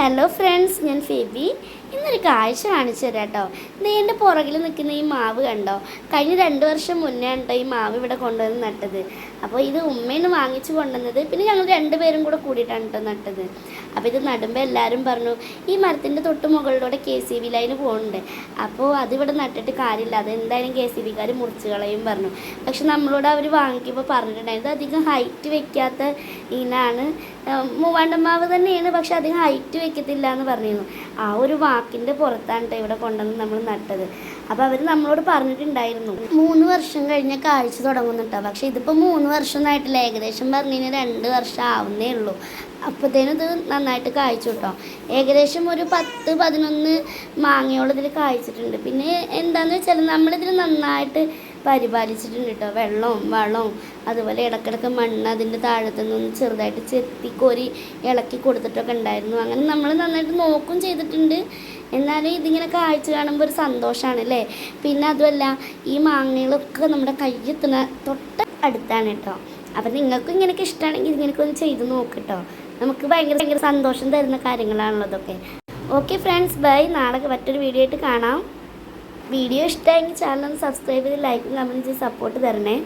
Hello friends ഞാൻ ഫെബി. ഇന്നൊരു കാഴ്ച കാണിച്ചു തരാം കേട്ടോ. എന്റെ പുറകിൽ നിൽക്കുന്ന ഈ മാവ് കണ്ടോ? കഴിഞ്ഞ രണ്ട് വർഷം മുന്നേ കേട്ടോ ഈ മാവ് ഇവിടെ കൊണ്ടുവന്ന് നട്ടത്. അപ്പോൾ ഇത് ഉമ്മയിൽ നിന്ന് വാങ്ങിച്ചു കൊണ്ടുവന്നത്. പിന്നെ ഞങ്ങൾ രണ്ടുപേരും കൂടെ കൂടിയിട്ടാണ് കേട്ടോ നട്ടത്. അപ്പോൾ ഇത് നടുമ്പോൾ എല്ലാവരും പറഞ്ഞു ഈ മരത്തിന്റെ തൊട്ട് മുകളിലൂടെ കെ സി ബി ലൈന് പോകുന്നുണ്ട് അപ്പോൾ അതിവിടെ നട്ടിട്ട് കാര്യമില്ല. അത് എന്തായാലും കെ സി ബിക്കാർ മുറിച്ച് കളയും പറഞ്ഞു. പക്ഷെ നമ്മളോട് അവർ വാങ്ങിക്കുമ്പോൾ പറഞ്ഞിട്ടുണ്ടായിരുന്നു അധികം ഹൈറ്റ് വെക്കാത്ത ഇനാണ്. മൂവാണ്ടമാവ് തന്നെയാണ് പക്ഷെ അധികം ഹൈറ്റ് വെക്കത്തില്ല എന്ന് പറഞ്ഞിരുന്നു. ആ ഒരു വാക്കിന്റെ പുറത്താണ് ഇവിടെ കൊണ്ടുവന്ന് നമ്മൾ നട്ടത്. അപ്പോൾ അവർ നമ്മളോട് പറഞ്ഞിട്ടുണ്ടായിരുന്നു. മൂന്ന് വർഷം കഴിഞ്ഞ കാഴ്ച തുടങ്ങുന്നു കേട്ടോ പക്ഷെ ഇതിപ്പോൾ മൂന്ന് വർഷം ആയിട്ടില്ല ഏകദേശം പറഞ്ഞു കഴിഞ്ഞാൽ രണ്ട് വർഷം ആവുന്നേ ഉള്ളൂ. അപ്പോഴത്തേനും ഇത് നന്നായിട്ട് കായ്ച്ചു കേട്ടോ. ഏകദേശം ഒരു പത്ത് പതിനൊന്ന് മാങ്ങയോളം ഇതിൽ കായ്ച്ചിട്ടുണ്ട് പിന്നെ എന്താണെന്ന് വെച്ചാൽ നമ്മളിതിൽ നന്നായിട്ട് പരിപാലിച്ചിട്ടുണ്ട് കേട്ടോ വെള്ളവും വളവും അതുപോലെ ഇടക്കിടക്ക് മണ്ണ് അതിന്റെ താഴത്തു നിന്ന് ചെറുതായിട്ട് ചെത്തിക്കോരി ഇളക്കി കൊടുത്തിട്ടൊക്കെ ഉണ്ടായിരുന്നു. അങ്ങനെ നമ്മൾ നന്നായിട്ട് നോക്കും ചെയ്തിട്ടുണ്ട്. എന്നാലും ഇതിങ്ങനെ കാഴ്ച കാണുമ്പോൾ ഒരു സന്തോഷമാണ് അല്ലേ? പിന്നെ അതുമല്ല ഈ മാങ്ങകളൊക്കെ നമ്മുടെ കയ്യെത്തുന്ന തൊട്ട് അടുത്താണ് കേട്ടോ അപ്പം നിങ്ങൾക്കും ഇങ്ങനെയൊക്കെ ഇഷ്ടമാണെങ്കിൽ ഇങ്ങനെയൊക്കെ ഒന്ന് ചെയ്ത് നോക്ക് കേട്ടോ നമുക്ക് ഭയങ്കര ഭയങ്കര സന്തോഷം തരുന്ന കാര്യങ്ങളാണല്ലോ ഇതൊക്കെ ഓക്കെ ഫ്രണ്ട്സ് ബൈ. നാളെ മറ്റൊരു വീഡിയോ ആയിട്ട് കാണാം. വീഡിയോ ഇഷ്ടമായെങ്കിൽ ചാനൽ സബ്സ്ക്രൈബ് ചെയ്ത് ലൈക്കും കമന്റ് ചെയ്ത് സപ്പോർട്ട് തരണേ.